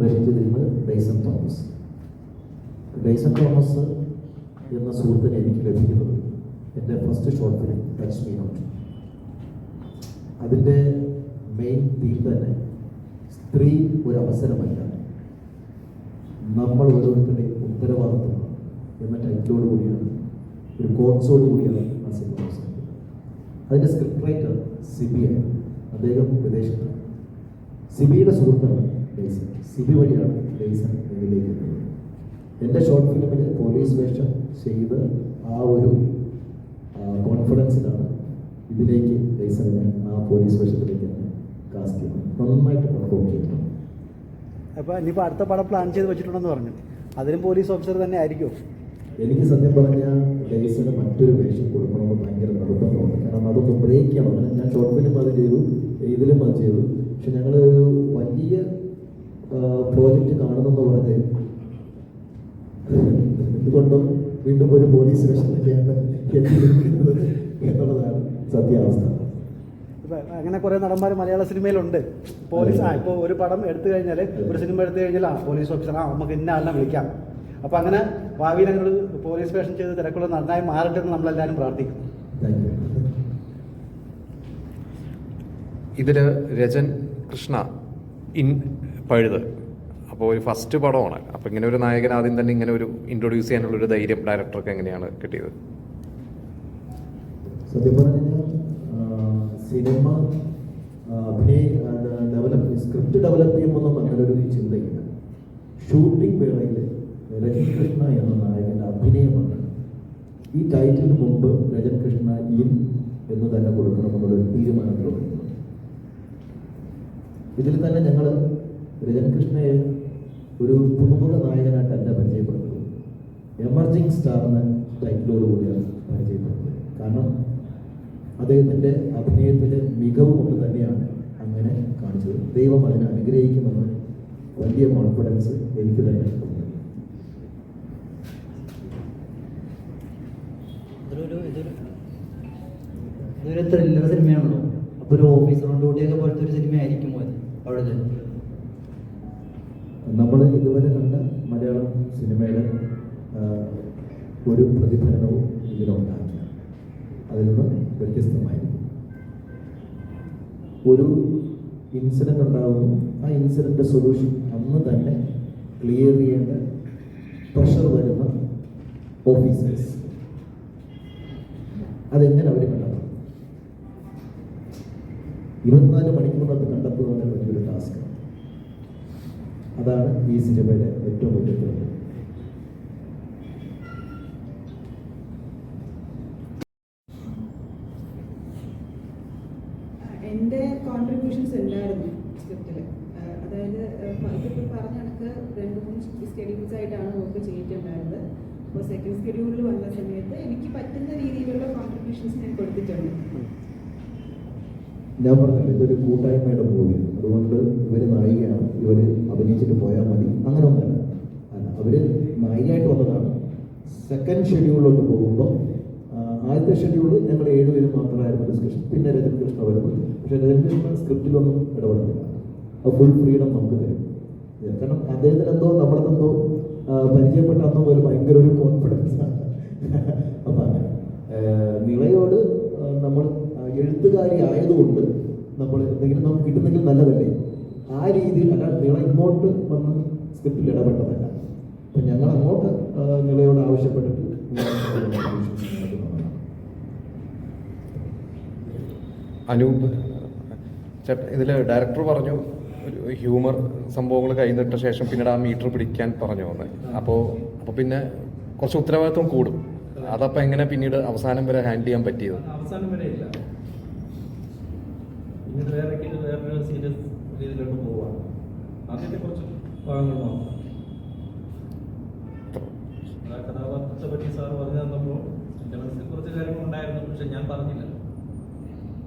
പരിചയത്തിരുന്നത് Besan Thomas. Besan Thomas എന്ന സുഹൃത്തിനെ എനിക്ക് ലഭിക്കുന്നത് എന്റെ first short film touch me not. അതിന്റെ മെയിൻ തീം തന്നെ സ്ത്രീ ഒരു അവസരമല്ല. നമ്മൾ ഓരോരുത്തരുടെയും ഉത്തരവാദിത്വമാണ് എന്ന ടൈറ്റിലോട് കൂടിയാണ് ഒരു കോൺസോട് കൂടിയാണ് ആ സിനിമ അതിന്റെ സ്ക്രിപ്റ്റ് റൈറ്റർ സിബിയാണ്. അദ്ദേഹം വിദേശത്താണ്. സിബിയുടെ സുഹൃത്താണ് ഡെയ്സൺ സിബി വഴിയാണ് ലേസർ എന്നിലേക്ക് എത്തുന്നത് എന്റെ ഷോർട്ട് ഫിലിമിൽ പോലീസ് വേഷം ചെയ്ത് ആ ഒരു കോൺഫിഡൻസിലാണ് ഇതിലേക്ക് ലേസറിനെ ആ പോലീസ് വേഷത്തിലേക്ക് കാസ്റ്റ് ചെയ്യുന്നത്. നന്നായിട്ട് പെർഫോം ചെയ്യുന്നു. അപ്പോൾ ഇനിയിപ്പോൾ അടുത്ത പടം പ്ലാൻ ചെയ്ത് വെച്ചിട്ടുണ്ടെന്ന് പറഞ്ഞു. അതിലും പോലീസ് ഓഫീസർ തന്നെ ആയിരിക്കും. എനിക്ക് സത്യം പറഞ്ഞാൽ ലേസിന് മറ്റൊരു വേഷം കൊടുക്കണമെന്ന് ഭയങ്കര നിർബന്ധമാണ്. കാരണം അതൊന്ന് ബ്രേക്ക് ചെയ്യണം. ഞാൻ ഷോർട്ട് ഫിലിം അത് ചെയ്തു ഇതിലും അത് ചെയ്തു. പക്ഷെ ഞങ്ങൾ വലിയ പ്രോജക്റ്റ് കാണുന്നെന്ന് പറഞ്ഞ് എന്തുകൊണ്ടും വീണ്ടും ഒരു പോലീസ് സ്റ്റേഷനിൽ എന്നുള്ളതാണ് സത്യാവസ്ഥ. അങ്ങനെ കുറെ നടന്മാർ മലയാള സിനിമയിലുണ്ട്. പോലീസ് ആ ഇപ്പോൾ ഒരു പടം എടുത്തു കഴിഞ്ഞാൽ ഒരു സിനിമ എടുത്തു കഴിഞ്ഞാൽ ആ പോലീസ് ഓഫീസർ ആ നമുക്ക് ഇന്ന ആളിനെ വിളിക്കാം. അപ്പൊ അങ്ങനെ ഭാവിയിൽ അങ്ങനെ ഒരു പോലീസ് സ്റ്റേഷൻ ചെയ്ത് തിരക്കുള്ള നന്നായി മാറട്ടെ എന്ന് നമ്മളെല്ലാവരും പ്രാർത്ഥിക്കും. ഇതിൽ രജൻ കൃഷ്ണ ഇൻ പഴുത്. അപ്പോൾ ഒരു ഫസ്റ്റ് പടമാണ്. അപ്പോൾ ഇങ്ങനെ ഒരു നായകൻ ആദ്യം തന്നെ ഇങ്ങനെ ഒരു ഇൻട്രൊഡ്യൂസ് ചെയ്യാനുള്ള ഒരു ധൈര്യം ഡയറക്ടർക്ക് എങ്ങനെയാണ് കിട്ടിയത്? സത്യം പറഞ്ഞാൽ സിനിമ ഡെവലപ്പ് സ്ക്രിപ്റ്റ് ഡെവലപ്പ് ചെയ്യുമ്പോൾ അങ്ങനെ ഒരു ചിന്തയില്ല. ഷൂട്ടിംഗ് വേളയിൽ രജൻ കൃഷ്ണ എന്ന നായകന്റെ അഭിനയമാണ്. ഈ ടൈറ്റിലിന് മുമ്പ് രജൻ കൃഷ്ണ ഇൻ എന്ന് തന്നെ കൊടുക്കണമെന്നുള്ള ഒരു തീരുമാനത്തിലുണ്ട്. ഇതിൽ തന്നെ ഞങ്ങൾ രജൻ കൃഷ്ണയെ ഒരു പുതുമുഖ നായകനായിട്ടല്ല പരിചയപ്പെടുന്നത് എമർജിങ് സ്റ്റാർ എന്ന ടൈറ്റിലോട് കൂടിയാണ് പരിചയപ്പെടുന്നത്. കാരണം അദ്ദേഹത്തിന്റെ അഭിനയത്തിന്റെ മികവ് കൊണ്ട് തന്നെയാണ് അങ്ങനെ കാണിച്ചത്. ദൈവം അതിനെ അനുഗ്രഹിക്കുമെന്ന് വലിയ കോൺഫിഡൻസ് എനിക്ക് തന്നെ ഇതൊരു ഇതൊരു ത്രില്ലർ സിനിമയാണല്ലോ ഒരു ഓഫീസർ ഡ്യൂട്ടിയൊക്കെ പോലത്തെ ഒരു സിനിമ ആയിരിക്കും അത് അവിടെ നമ്മൾ ഇതുവരെ കണ്ട മലയാളം സിനിമയുടെ ഒരു പ്രതിഫലനവും ഇതിലുണ്ടാകില്ല അതിൽ നിന്ന് വ്യത്യസ്തമായിരുന്നു ഒരു ഇൻസിഡന്റ് ഉണ്ടാകുന്നു ആ ഇൻസിഡന്റ് സൊല്യൂഷൻ അന്ന് തന്നെ ക്ലിയർ ചെയ്യേണ്ട പ്രഷർ വരുന്ന ഓഫീസേഴ്സ്. അതെങ്ങനെ അവർ ഇരുപത്തിനാല് മണിക്കൂറിനകത്ത് കണ്ടെത്തുക തന്നെ വലിയൊരു ടാസ്ക് അതാണ് ഈ സിനിമയുടെ ഏറ്റവും വലിയ ത്രില്ല്. എന്റെ കോൺട്രിബ്യൂഷൻസ് ഉണ്ടായിരുന്നു സ്ക്രിപ്റ്റിൽ അതായത് ഇതിപ്പോൾ പറഞ്ഞ കണക്ക് രണ്ട് മൂന്ന് സ്കെഡ്യൂൾസ് ആയിട്ടാണ് വർക്ക് ചെയ്തിട്ടുണ്ടായിരുന്നത്. അപ്പോൾ സെക്കൻഡ് സ്കെഡ്യൂളിൽ വന്ന സമയത്ത് എനിക്ക് പറ്റുന്ന രീതിയിലുള്ള കോൺട്രിബ്യൂഷൻസ് ഞാൻ കൊടുത്തിട്ടുണ്ട്. ഞാൻ പറഞ്ഞില്ല ഇതൊരു കൂട്ടായ്മയുടെ മൂവി അതുകൊണ്ട് ഇവർ നായികയാണ്. ഇവർ അഭിനയിച്ചിട്ട് പോയാൽ മതി. അങ്ങനെ ഒന്നല്ല. അവർ നായികയായിട്ട് വന്നതാണ്. സെക്കൻഡ് ഷെഡ്യൂളിലോട്ട് പോകുമ്പോൾ ആദ്യത്തെ ഷെഡ്യൂൾ ഞങ്ങൾ ഏഴുപേരും മാത്രമായിരുന്നു ഡിസ്കഷൻ പിന്നെ രജൻ കൃഷ്ണ വരുന്നു പക്ഷേ രജൻ കൃഷ്ണ സ്ക്രിപ്റ്റിലൊന്നും ഇടപെടുന്നില്ല അത് ഫുൾ ഫ്രീഡം നമുക്ക് തരും. കാരണം അദ്ദേഹത്തിന് എന്തോ നമ്മളെന്തോ പരിചയപ്പെട്ട അന്നോ ഒരു ഭയങ്കര ഒരു കോൺഫിഡൻസ് ആണ്. അപ്പം അങ്ങനെ. നിളയോട് നമ്മൾ എഴുത്തുകാരി ആയതുകൊണ്ട് നമ്മൾ എന്തെങ്കിലും നമുക്ക് കിട്ടുന്നെങ്കിൽ നല്ലതല്ലേ? ആ രീതിയിൽ അല്ല നിങ്ങൾ ഇങ്ങോട്ട് വന്ന് സ്ക്രിപ്റ്റിൽ ഇടപെട്ടതല്ല. അപ്പം ഞങ്ങൾ അങ്ങോട്ട് ആ, നിളയോട് ആവശ്യപ്പെട്ടിട്ട്. അനൂപ് ചേട്ടൻ ഇതിൽ ഡയറക്ടർ പറഞ്ഞു ഒരു ഹ്യൂമർ സംഭവങ്ങൾ കൈനിട്ട ശേഷം പിന്നീട് ആ മീറ്റർ പിടിക്കാൻ പറഞ്ഞു വന്ന് അപ്പോൾ അപ്പോൾ പിന്നെ കുറച്ച് ഉത്തരവാദിത്വം കൂടും. അതപ്പോൾ എങ്ങനെ പിന്നീട് അവസാനം വരെ ഹാൻഡിൽ ചെയ്യാൻ പറ്റിയത്? അവസാനം വരെ ഇല്ല. പിന്നീട് വേറെ ഇത് വേറൊരു സീരിയസ് രീതിയിലോട്ട് പോവാം ആദ്യത്തെ കുറച്ച് ഭാഗങ്ങൾ മാത്രം കഥാപാത്രത്തെ പറ്റി സാർ പറഞ്ഞു തന്നപ്പോൾ എന്റെ മനസ്സിൽ കുറച്ച് കാര്യങ്ങളുണ്ടായിരുന്നു പക്ഷെ ഞാൻ പറഞ്ഞില്ല.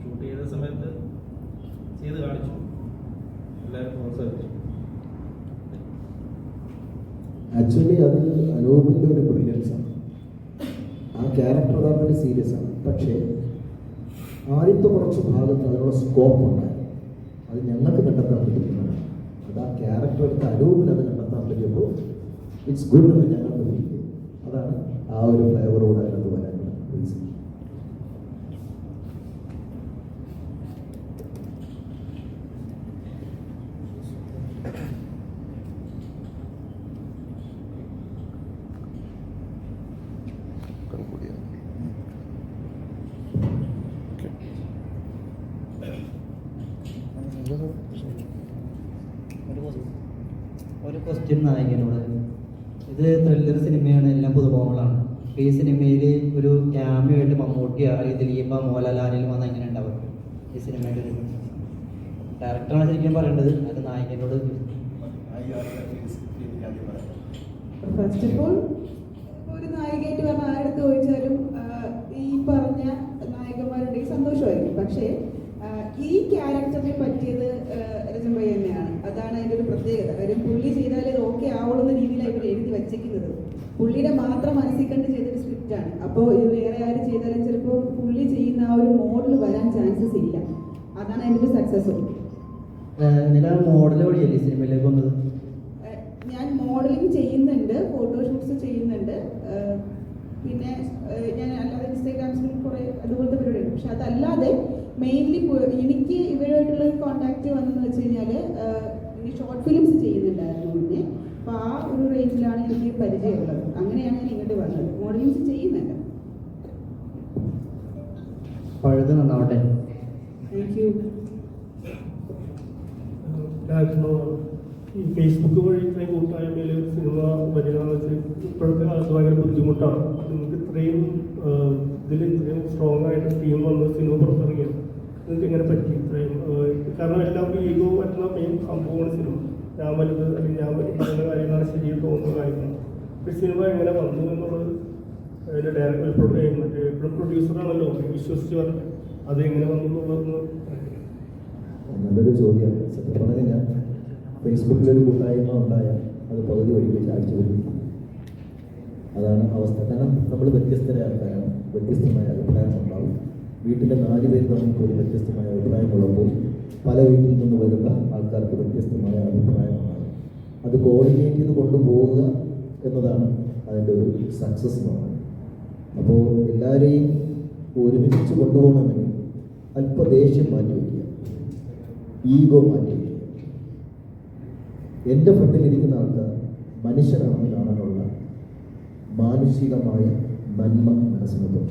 ഷൂട്ട് ചെയ്ത സമയത്ത് ചെയ്ത് കാണിച്ചു. എല്ലാവരും പ്രോത്സാഹിച്ചു ആക്ച്വലി അത് അനൂപിന്റെ ഒരു ബ്രില്യൻസ് ആണ്. ആ ക്യാരക്ടർ തന്നെ സീരിയസ് ആണ്. പക്ഷേ ആദ്യത്തെ കുറച്ച് ഭാഗത്ത് അതിനുള്ള സ്കോപ്പ് ഉണ്ട്. അത് ഞങ്ങൾക്ക് കണ്ടെത്താൻ പറ്റുന്നതാണ്. അത് ആ ക്യാരക്ടർ എടുത്ത് അരൂപിൽ അത് കണ്ടെത്താൻ പറ്റിയപ്പോൾ ഇറ്റ്സ് ഗുഡ് എന്ന് ഞങ്ങൾക്ക് ഫീൽ അതാണ് ആ ഒരു ഫ്ലേവറോട് അതിനകത്ത് വരാനുള്ള റീസൺ ക്വസ്റ്റ്യൻ നായകനോട്. ഇത് ത്രില്ലർ സിനിമയാണ് എല്ലാം പുതുമുഖങ്ങളാണ്. ഈ സിനിമയിൽ ഒരു ക്യാമിയോ ആയിട്ട് മമ്മൂട്ടിയോ അല്ലെങ്കിൽ ദിലീപ മോഹൻലാൽ ആരെങ്കിലും എങ്ങനെ ഉണ്ടാവും? ഈ സിനിമയുടെ ഒരു ഡയറക്ടറാണ് ശരിക്കും പറയേണ്ടത്. അത് നായകനോട് ഫസ്റ്റ് ഓഫ് ഓൾ ഒരു നായികയായിട്ട് പറഞ്ഞ ആരെടുത്ത് ചോദിച്ചാലും ഈ പറഞ്ഞ നായകന്മാരുണ്ടെങ്കിൽ സന്തോഷമായിരിക്കും. പക്ഷേ ഈ ക്യാരക്ടറിനെ പറ്റിയത് അതാണ് അതിന്റെ ഒരു പ്രത്യേകത. കാര്യം പുള്ളി ചെയ്താലേ ഓക്കെ ആവുള്ളൂ രീതിയിലാണ് ഇവർ എഴുതി വച്ചിരിക്കുന്നത്. പുള്ളിയുടെ മാത്രം മനസ്സിൽ കണ്ട് ചെയ്തൊരു സ്ക്രിപ്റ്റാണ് അപ്പോൾ ഇത് വേറെ ആര് ചെയ്താലും ചിലപ്പോൾ പുള്ളി ചെയ്യുന്ന ആ ഒരു മോഡൽ വരാൻ ചാൻസസ് ഇല്ല. അതാണ് അതിന്റെ ഒരു സക്സസ്സും മോഡൽ സിനിമയിലേക്ക് വന്നത്? ഞാൻ മോഡലിംഗ് ചെയ്യുന്നുണ്ട് ഫോട്ടോഷൂട്ട്സ് ചെയ്യുന്നുണ്ട്. പിന്നെ ഞാൻ അല്ലാതെ ഇൻസ്റ്റാഗ്രാംസിൽ കുറേ അതുപോലത്തെ പരിപാടിയുണ്ട് പക്ഷെ അതല്ലാതെ മെയിൻലി എനിക്ക് ഇവരുമായിട്ടുള്ള കോണ്ടാക്ട് വന്നതെന്ന് വെച്ച് കഴിഞ്ഞാൽ ഈ ഷോർട്ട് ഫിലിംസ് ചെയ്യുന്നുണ്ടായിരുന്നു മുന്നേ. അപ്പോൾ ആ ഒരു റേഞ്ചിലാണ് എനിക്ക് പരിചയമുള്ളത്. അങ്ങനെയാണ് ഞാൻ ഇങ്ങോട്ട് വന്നത്. മോഡലിംഗ്സ് ചെയ്യുന്നുണ്ട് പഴുത് നന്നാവട്ടെ. താങ്ക് യു ഡയറക്ടറിനോട് ഈ ഫേസ്ബുക്ക് വഴി ഇത്രയും കൂട്ടായ്മയിൽ ഒരു സിനിമ വെച്ച് ഇപ്പോഴത്തെ കാലത്ത് ഭയങ്കര ബുദ്ധിമുട്ടാണ്. നിങ്ങൾക്ക് ഇത്രയും ഇതിൽ ഇത്രയും സ്ട്രോങ് ആയിട്ട് ടീം വന്ന് സിനിമ പുറത്തിറങ്ങിയത്. നിങ്ങൾക്ക് എങ്ങനെ പറ്റി ഇത്രയും കാരണം എല്ലാവർക്കും ഈഗോ പറ്റുന്ന മെയിൻ സംഭവമാണ് സിനിമ. ഞാൻ വലുത് അല്ലെങ്കിൽ ഞാൻ പറയുന്ന കാര്യങ്ങളാണ് ശരി തോന്നുന്ന കാര്യങ്ങൾ ഈ സിനിമ എങ്ങനെ വന്നു എന്നുള്ളത് അതിന്റെ ഡയറക്ടർ മറ്റേ ഇപ്പോഴും പ്രൊഡ്യൂസറാണല്ലോ വിശ്വസിച്ച് പറഞ്ഞു അത് എങ്ങനെ വന്നു എന്നുള്ളതെന്ന് നല്ലൊരു ചോദ്യമാണ് സത്യം പറഞ്ഞു കഴിഞ്ഞാൽ ഫേസ്ബുക്കിലൊരു കൂട്ടായ്മ ഉണ്ടായ അത് പകുതി വഴിക്ക് ചാടിച്ചു വരും. അതാണ് അവസ്ഥ. കാരണം നമ്മൾ വ്യത്യസ്തരായ ആൾക്കാരാണ്. വ്യത്യസ്തമായ അഭിപ്രായം ഉണ്ടാവും വീട്ടിലെ നാല് പേര് തമ്മിൽ ഒരു വ്യത്യസ്തമായ അഭിപ്രായമുള്ളപ്പോൾ പല വീട്ടിൽ നിന്ന് വരുന്ന ആൾക്കാർക്ക് വ്യത്യസ്തമായ അഭിപ്രായമാണ്. അത് കോർഡിനേറ്റ് ചെയ്ത് കൊണ്ടുപോവുക എന്നതാണ് അതിന്റെ ഒരു സക്സസ് എന്ന് പറയുന്നത്. അപ്പോൾ എല്ലാവരെയും ഒരുമിച്ച് കൊണ്ടുപോകണമെങ്കിൽ അല്പ ദേഷ്യം മാറ്റി വയ്ക്കുക. ഈഗോ മാറ്റി വയ്ക്കുക. എന്റെ ഫ്രണ്ടിലിരിക്കുന്ന ആൾക്കാർ മനുഷ്യനാണെന്ന് കാണാനുള്ള മാനുഷികമായ നന്മ മനസ്സിനൊപ്പം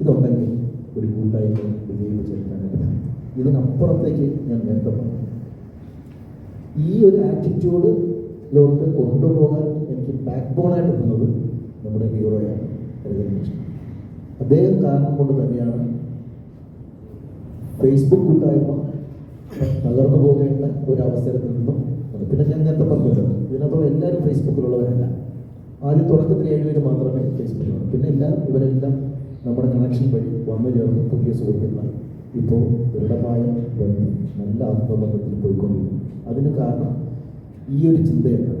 ഇതുണ്ടെങ്കിൽ ഒരു കൂട്ടായ്മ വിജയിപ്പിച്ചെടുക്കാനായിട്ട് ഇതിനപ്പുറത്തേക്ക് ഞാൻ നേരത്തെ പറഞ്ഞു. ഈ ഒരു ആറ്റിറ്റ്യൂഡ് ആറ്റിറ്റ്യൂഡിലോട്ട് കൊണ്ടുപോകാൻ എനിക്ക് ബാക്ക് ബോണായിട്ട് നിന്നത് നമ്മുടെ ഹീറോയാണ് ഹരിതൻ അദ്ദേഹം കാരണം കൊണ്ട് തന്നെയാണ് ഫേസ്ബുക്ക് കൂട്ടായ്മ തകർന്നു പോകേണ്ട ഒരു അവസരത്തിൽ നിന്നും. പിന്നെ ഞാൻ നേരത്തെ പറഞ്ഞല്ലോ ഇതിനകത്തോടെ എല്ലാവരും ഫേസ്ബുക്കിലുള്ളവരല്ല ആദ്യം തുടക്കത്തിൽ ഏഴുപേര് മാത്രമേ ഫേസ്ബുക്കിലുള്ളൂ പിന്നെ എല്ലാം ഇവരെല്ലാം നമ്മുടെ കണക്ഷൻ വഴി വന്നു ചേർന്ന് പുതിയ സുഹൃത്തുക്കളായി ഇപ്പോൾ ദൃഢമായ ബന്ധം നല്ല ആത്മബന്ധത്തിൽ പോയിക്കൊണ്ടിരിക്കുന്നു. അതിന് കാരണം ഈ ഒരു ചിന്തയാണ്.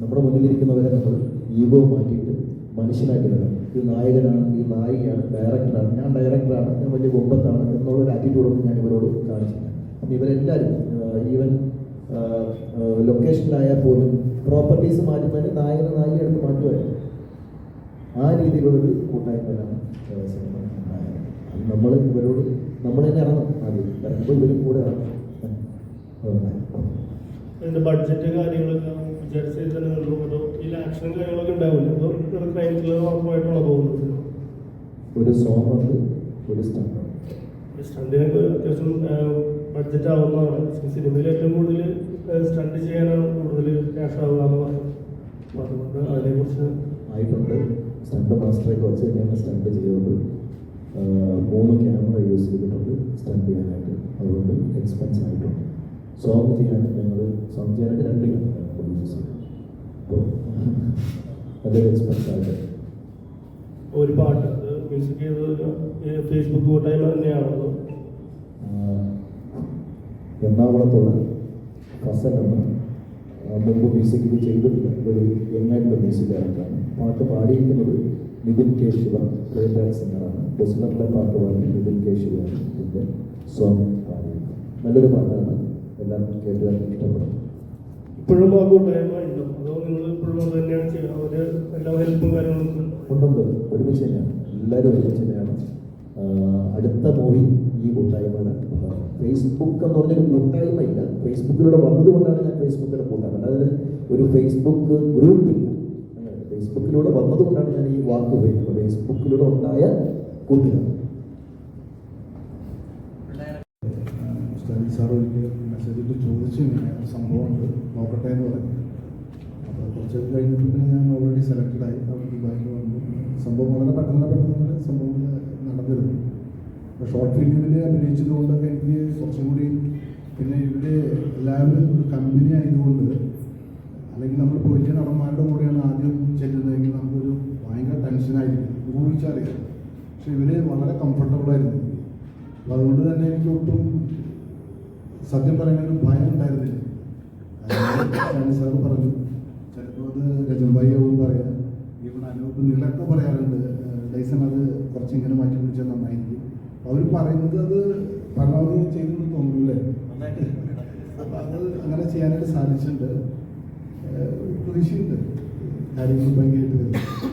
നമ്മുടെ മുന്നിലിരിക്കുന്നവരെ നമ്മൾ ഈഗോ മാറ്റിയിട്ട് മനുഷ്യനായിട്ട് വരണം ഇത് നായകനാണ് ഈ നായികയാണ് ഡയറക്ടറാണ് ഞാൻ ഡയറക്ടറാണ് ഞാൻ വലിയ കൊമ്പത്താണ് എന്നുള്ള ഒരു ആറ്റിറ്റ്യൂഡൊന്നും ഞാൻ ഇവരോട് കാണിച്ചില്ല. അപ്പം ഇവരെല്ലാവരും ഈവൻ ലൊക്കേഷനിലായാൽ പോലും പ്രോപ്പർട്ടീസ് മാറ്റുന്നതിന് നായകനെ നായിക എടുത്ത് മാറ്റുമായിരുന്നു ആ രീതിയിലുള്ളൊരു കൂട്ടായ്മയാണ് ഏഹ്, ഉണ്ടായത്. അത് നമ്മൾ ഇവരോട് നമ്മൾ തന്നെ ഇറങ്ങും. ആദ്യം ഇറങ്ങുമ്പോൾ ഇവരും കൂടെ ഇറങ്ങും. അതിന്റെ ബഡ്ജറ്റ് കാര്യങ്ങളൊക്കെ വിചാരിച്ച രീതിയിൽ തന്നെ നിന്നു അതോ ഈ ആക്ഷനും കാര്യങ്ങളൊക്കെ ഉണ്ടാവില്ല? അതോ ക്രൈം ത്രില്ലർ മാത്രമായിട്ടാണോ പോകുന്നത് ഒരു സോങ് ഉണ്ട് ഒരു സ്റ്റണ്ട് സ്റ്റണ്ടിനൊക്കെ അത്യാവശ്യം ബഡ്ജറ്റ് ആവുന്നതാണ്. സിനിമയിൽ ഏറ്റവും കൂടുതൽ സ്റ്റണ്ട് ചെയ്യാനാണ് കൂടുതൽ ക്യാഷ് ആവുക എന്ന് പറയുന്നത്. അതുകൊണ്ട് അതിനെക്കുറിച്ച് ആയിട്ടുണ്ട്. സ്റ്റണ്ട് മാസ്റ്ററൊക്കെ വെച്ച് തന്നെയാണ് സ്റ്റണ്ട് ചെയ്തത് മൂന്ന് ക്യാമറ യൂസ് ചെയ്തിട്ടുണ്ട് സ്റ്റണ്ട് ചെയ്യാനായിട്ട്. അതുകൊണ്ട് എക്സ്പെൻസ് ആയിട്ടുണ്ട്. സോങ് ചെയ്യാൻ ഞങ്ങൾ സോങ് ചെയ്യാനായിട്ട് രണ്ട് ക്യാമറ യൂസ് ചെയ്തു അപ്പോൾ അതൊരു എക്സ്പെൻസ് ആയിട്ട്. ഒരു പാട്ട്. മ്യൂസിക് ചെയ്തത് ഫേസ്ബുക്ക് കൂട്ടായ്മ തന്നെയാണോ എറണാകുളത്തുള്ള ആഹ് മുമ്പ് മ്യൂസിക് ചെയ്തിട്ടില്ല. ഒരു യങ്ങായിട്ടുള്ള മ്യൂസിക് ഡയറക്ടറാണ് പാട്ട് പാടിയിരിക്കുന്നത് Nithin K Shiva play back സിംഗറാണ്. ബുസ്ലറിലെ പാട്ട് പാടി നിതിൻ കെ ശിവയാണ് ഇതിന്റെ സോങ് പാടിയിരിക്കുന്നത് നല്ലൊരു പാട്ടാണ്. എല്ലാവർക്കും കേട്ടുകാർ ഇഷ്ടപ്പെടും. ഇപ്പോഴും ആ കൂട്ടായ്മ ഉണ്ടോ അതോ നിങ്ങൾ ഇപ്പോഴും അത് തന്നെയാണ് ചെയ്യുക? അവർ എല്ലാ ഹെൽപ്പും കാര്യങ്ങളൊക്കെ ഉണ്ടോ? ഉണ്ടുണ്ട്. ഒരുമിച്ച് തന്നെയാണ്. എല്ലാവരും ഒരുമിച്ച് തന്നെയാണ്. അടുത്ത മൂവി ഈ കൂട്ടായ്മ ഫേസ്ബുക്ക് എന്ന് പറഞ്ഞൊരു കൂട്ടായ്മ ഇല്ല. ഫേസ്ബുക്കിലൂടെ വന്നതുകൊണ്ടാണ് ഞാൻ ഫേസ്ബുക്കിലെ കൂട്ടായ്മ അതായത് ഒരു ഫേസ്ബുക്ക് ഗ്രൂപ്പ് ഇല്ല. അങ്ങനെ ഫേസ്ബുക്കിലൂടെ വന്നതുകൊണ്ടാണ് ഞാൻ ഈ വാക്ക് ഉപയോഗിക്കുന്നത്. ഫേസ്ബുക്കിലൂടെ ഉണ്ടായ സ്റ്റാലിൻ സാർ ഒരിക്കൽ മെസ്സേജിൽ ചോദിച്ചു ഇങ്ങനെ സംഭവമുണ്ട്. നോക്കട്ടെ എന്ന് പറഞ്ഞു. അപ്പോൾ കുറച്ച് കഴിഞ്ഞപ്പോൾ ഞാൻ ഓൾറെഡി സെലക്റ്റഡ് ആയി. അവർ ദുബായിൽ വന്നു. സംഭവം വളരെ പെട്ടെന്ന് പെട്ടെന്ന് സംഭവം നടന്നിരുന്നു. അപ്പോൾ ഷോർട്ട് ഫിലിമിൽ അഭിനയിച്ചതുകൊണ്ടൊക്കെ എനിക്ക് കുറച്ചും കൂടി പിന്നെ ഇവിടെ എല്ലാവരും ഒരു കമ്പനി ആയതുകൊണ്ട് അല്ലെങ്കിൽ നമ്മൾ വലിയ നടന്മാരുടെ കൂടെയാണ് ആദ്യം ചെല്ലുന്നതെങ്കിൽ നമുക്കൊരു ഭയങ്കര ടെൻഷനായിരിക്കും ഊഹിച്ചറിയാം പക്ഷെ ഇവർ വളരെ കംഫർട്ടബിൾ ആയിരുന്നു. അപ്പോൾ അതുകൊണ്ട് തന്നെ എനിക്ക് ഒട്ടും സത്യം പറയുന്ന ഭയം ഉണ്ടായിരുന്നില്ല. സാറ് പറഞ്ഞു ചിലപ്പോൾ അത് രജൻഭായി ആവും പറയാം. ഇവിടെ അനൂപ് നിലൊക്കെ പറയാറുണ്ട്. ഡൈസൺ അത് കുറച്ച് ഇങ്ങനെ മാറ്റി പിടിച്ചാൽ നന്നായിരിക്കും. അവർ പറയുന്നത് അത് പരമാവധി ചെയ്തെന്ന് തോന്നുന്നില്ലേ? അപ്പം അത് അങ്ങനെ ചെയ്യാനായിട്ട് സാധിച്ചിട്ടുണ്ട്. കൃഷിയുണ്ട്. കാര്യങ്ങൾ ഭംഗിയായിട്ട് വരും